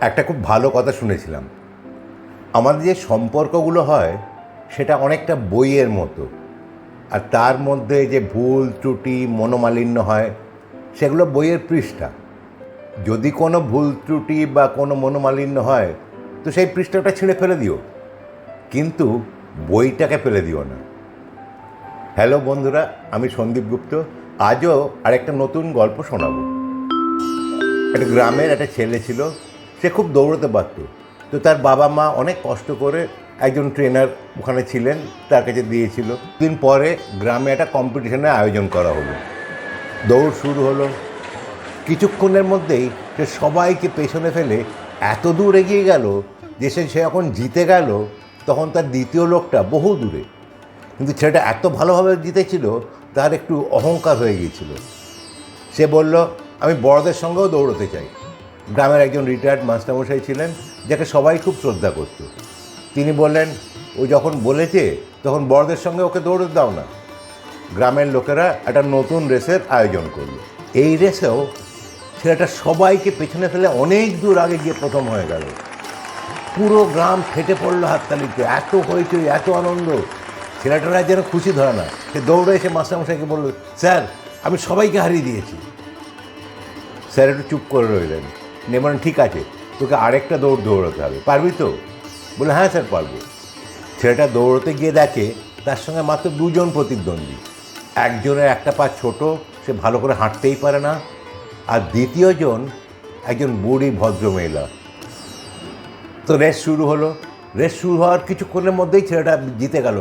একটা খুব ভালো কথা শুনেছিলাম। আমাদের যে সম্পর্কগুলো হয়, সেটা অনেকটা বইয়ের মতো। আর তার মধ্যে যে ভুল, ত্রুটি, মনোমালিন্য হয়, সেগুলো বইয়ের পৃষ্ঠা। যদি কোনো ভুল, ত্রুটি বা কোনো মনোমালিন্য হয়, তো সেই পৃষ্ঠাটা ছিঁড়ে ফেলে দিও। কিন্তু বইটাকে ফেলে দিও না। হ্যালো বন্ধুরা, আমি সন্দীপ গুপ্ত। আজও আরেকটা নতুন গল্প শোনাবো। একটা গ্রামের একটা ছেলে ছিল সে খুব দৌড়তে পারত। তো তার বাবা মা অনেক কষ্ট করে একজন ট্রেনার ওখানে ছিলেন, তার কাছে দিয়েছিল। দিন পরে গ্রামে একটা কম্পিটিশনের আয়োজন করা হলো। দৌড় শুরু হলো। কিছুক্ষণের মধ্যেই সে সবাইকে পেছনে ফেলে এত দূর এগিয়ে গেল যে সে সে যখন জিতে গেল, তখন তার দ্বিতীয় লোকটা বহু দূরে। কিন্তু ছেলেটা এত ভালোভাবে জিতেছিল, তার একটু অহংকার হয়ে গিয়েছিল। সে বলল, আমি বড়দের সঙ্গেও দৌড়তে চাই। গ্রামের একজন রিটায়ার্ড মাস্টারমশাই ছিলেন, যাকে সবাই খুব শ্রদ্ধা করত। তিনি বললেন, ও যখন বলেছে, তখন বড়দের সঙ্গে ওকে দৌড়তে দাও না। গ্রামের লোকেরা একটা নতুন রেসের আয়োজন করল। এই রেসেও ছেলেটা সবাইকে পেছনে ফেলে অনেক দূর আগে গিয়ে প্রথম হয়ে গেল। পুরো গ্রাম ফেটে পড়ল হাততালিতে। এত হইচই, এত আনন্দ। ছেলেটারা যেন খুশি ধরে না। সে দৌড়ে এসে মাস্টারমশাইকে বলল, স্যার, আমি সবাইকে হারিয়ে দিয়েছি। স্যার একটু চুপ করে রইলেন। বলেন ঠিক আছে, তোকে আরেকটা দৌড় দৌড়াতে হবে। পারবি তো? বলে হ্যাঁ স্যার, পারব। ছেলেটা দৌড়তে গিয়ে দেখে তার সঙ্গে মাত্র দুজন প্রতিদ্বন্দ্বী। একজনের একটা পা ছোট, সে ভালো করে হাঁটতেই পারে না। আর দ্বিতীয়জন একজন বুড়ি ভদ্রমহিলা। তো রেস শুরু হলো। রেস শুরু হওয়ার কিছুক্ষণের মধ্যেই ছেলেটা জিতে গেল।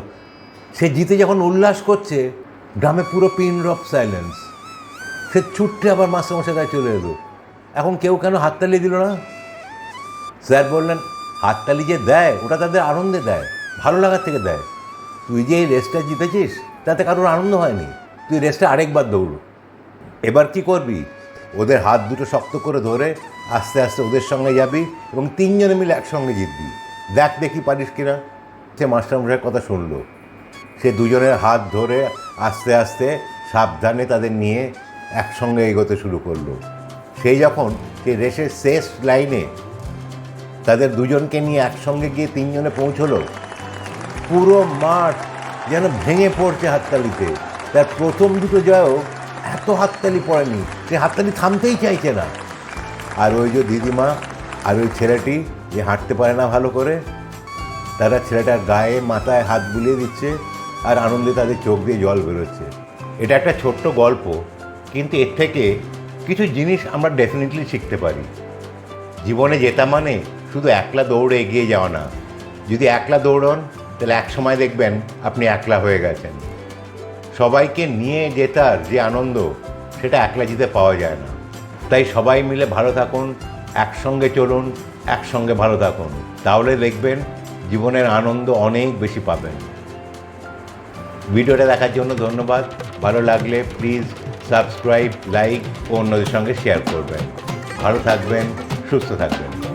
সে জিতে যখন উল্লাস করছে, গ্রামে পুরো পিন অফ সাইলেন্স। সে ছুটতে আবার মাস্টারমশাই কাছে চলে এলো। এখন কেউ কেন হাততালি দিল না? স্যার বললেন, হাততালি যে দেয়, ওটা তাদের আনন্দে দেয়, ভালো লাগার থেকে দেয়। তুই যে এই রেসটা জিতেছিস, তাতে কারোর আনন্দ হয়নি। তুই রেসটা আরেকবার দৌড়। এবার কি করবি? ওদের হাত দুটো শক্ত করে ধরে আস্তে আস্তে ওদের সঙ্গে যাবি এবং তিনজনে মিলে একসঙ্গে জিতবি। দেখ দেখি পারিস কিনা? সে মাস্টারমশাইয়ের কথা শুনলো। সে দুজনের হাত ধরে আস্তে আস্তে সাবধানে তাদের নিয়ে একসঙ্গে এগোতে শুরু করল। সেই যখন সে রেসের শেষ লাইনে তাদের দুজনকে নিয়ে একসঙ্গে গিয়ে তিনজনে পৌঁছলো, পুরো মাঠ যেন ভেঙে পড়ছে হাততালিতে। তার প্রথম দুটো জয়ও এত হাততালি পড়েনি, সে হাততালি থামতেই চাইছে না। আর ওই যে দিদিমা আর ওই ছেলেটি যে হাঁটতে পারে না ভালো করে, তারা ছেলেটার গায়ে, মাথায় হাত বুলিয়ে দিচ্ছে আর আনন্দে তাদের চোখ দিয়ে জল বেরোচ্ছে। এটা একটা ছোট্ট গল্প, কিন্তু এর থেকে কিছু জিনিস আমরা ডেফিনেটলি শিখতে পারি। জীবনে জেতা মানে শুধু একলা দৌড়ে এগিয়ে যাওয়া না। যদি একলা দৌড়ন, তাহলে এক সময় দেখবেন আপনি একলা হয়ে গেছেন। সবাইকে নিয়ে জেতার যে আনন্দ, সেটা একলা জিতে পাওয়া যায় না। তাই সবাই মিলে ভালো থাকুন, একসঙ্গে চলুন, একসঙ্গে ভালো থাকুন। তাহলে দেখবেন জীবনের আনন্দ অনেক বেশি পাবেন। ভিডিওটা দেখার জন্য ধন্যবাদ। ভালো লাগলে প্লিজ সাবস্ক্রাইব লাইক ও অন্যদের সঙ্গে শেয়ার করবেন। ভালো থাকবেন সুস্থ থাকবেন।